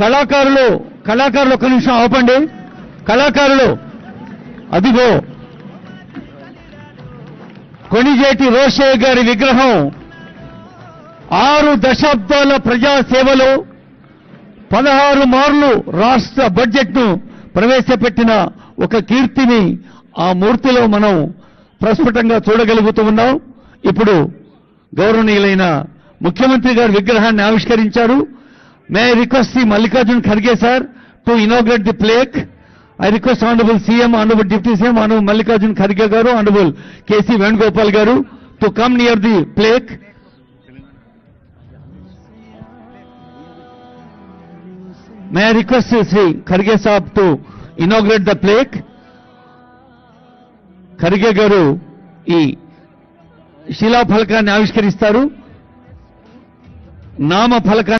కళాకారులు కళాకారులు ఒక్క నిమిషం ఆపండి కళాకారులు అదిగో కొణిజేటి రోషయ్య గారి విగ్రహం ఆరు దశాబ్దాల ప్రజాసేవలో పదహారు మార్లు రాష్ట్ర బడ్జెట్ను ప్రవేశపెట్టిన ఒక కీర్తిని ఆ మూర్తిలో మనం ప్రస్ఫుటంగా చూడగలుగుతూ ఉన్నాం ఇప్పుడు గౌరవనీయులైన ముఖ్యమంత్రి గారి విగ్రహాన్ని ఆవిష్కరించారు may request the Mallikarjun Kharge sir to inaugurate the plaque I request honourable CM and deputy CM Anu Mallikarjun Kharge garu and honourable KC Venugopal garu to come near the plaque may request C Kharge Saab to inaugurate the plaque Kharge garu ఈ శిలాఫలకాన్ని ఆవిష్కరిస్తారు నామ ఫలక